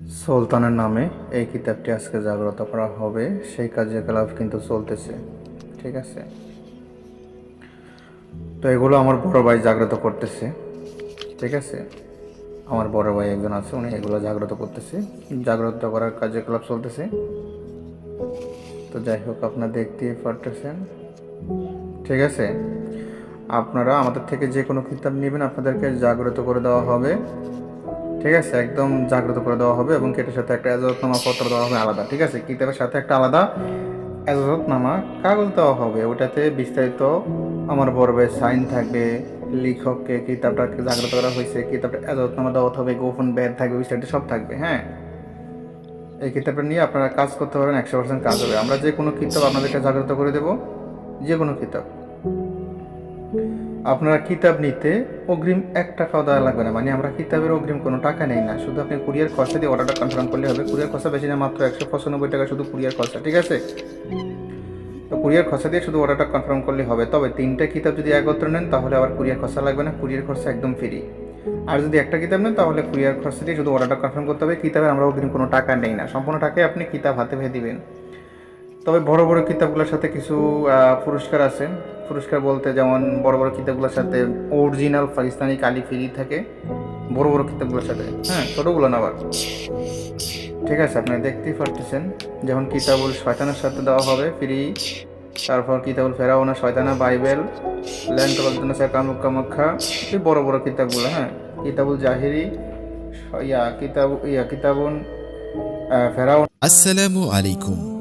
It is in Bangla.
সুলতানের নামে এই কিতাবটি আজকে জাগ্রত করা হবে। সেই কার্যকলাপ কিন্তু চলতেছে, ঠিক আছে? তো এগুলো আমার বড় ভাই জাগ্রত করতেছে, ঠিক আছে? আমার বড় ভাই একজন আছে, উনি এগুলো জাগ্রত করতেছে। জাগ্রত করার কার্যকলাপ চলতেছে। তো যাই হোক, আপনারা দেখতেই পারতেছেন, ঠিক আছে? আপনারা আমাদের থেকে যে কোনো কিতাব নেবেন, আপনাদেরকে জাগ্রত করে দেওয়া হবে। ঠিক আছে, একদম জাগ্রত করে দেওয়া হবে এবং কেটের সাথে একটা এজাজতনামা পত্র দেওয়া হবে আলাদা, ঠিক আছে? কিতাবের সাথে একটা আলাদা এজাজতনামা কাগজ দেওয়া হবে, ওটাতে বিস্তারিত আমার বড় সাইন থাকবে, লেখককে কিতাবটাকে জাগ্রত করা হয়েছে, কিতাবটা এজাজতনামা দেওয়া হবে, গোপন ব্যাগ থাকবে, বিস্তারিত সব থাকবে হ্যাঁ? এই কিতাবটা নিয়ে আপনারা কাজ করতে পারেন, একশো পার্সেন্ট কাজ হবে। আমরা যে কোনো কিতাব আপনাদেরকে জাগ্রত করে দেব, যে কোনো কিতাব। আপনারা কিতাব নিতে অগ্রিম এক টাকাও দেওয়া লাগবে না। মানে আমরা কিতাবের অগ্রিম কোনো টাকা নেই না। শুধু আপনি কুরিয়ার খরচা দিয়ে অর্ডারটা কনফার্ম করলে হবে। কুরিয়ার খরচা বেশি না, মাত্র একশো পঁচানব্বই টাকা শুধু কুরিয়ার খরচা, ঠিক আছে? তো কুরিয়ার খরচা দিয়ে শুধু অর্ডারটা কনফার্ম করলে হবে। তবে তিনটা কিতাব যদি একত্র নেন, তাহলে আবার কুরিয়ার খরচা লাগবে না। কুরিয়ার খরচা একদম ফ্রি আর যদি একটা কিতাব নেন, তাহলে কুরিয়ার খরচা দিয়ে শুধু অর্ডারটা কনফার্ম করতে হবে। কিতাবের আমরা অগ্রিম কোনো টাকা নেই না। সম্পূর্ণ টাকায় আপনি কিতাব হাতে পেয়ে দিবেন। তবে বড় বড় কিতাবগুলোর সাথে কিছু পুরস্কার আছে। পুরস্কার বলতে যেমন বড় বড় কিতাবগুলোর সাথে অরিজিনাল পাকিস্তানি কালি ফ্রি থাকে, বড় বড় কিতাবগুলোর সাথে। হ্যাঁ ছোটোগুলো না ঠিক আছে আপনি দেখতেই পারতেছেন যেমন কিতাবুল শয়তানের সাথে দেওয়া হবে ফ্রি, তারপর কিতাবুল ফেরাওনা শয়তানা বাইবেল, ল্যান্ড জন্য কামুক কামাখ্যা, এই বড় বড় কিতাবগুলো হ্যাঁ কিতাবুল জাহিরি, ইয়া, কিতাব, ইয়া, কিতাবুন ফেরাও আসসালামু আলাইকুম।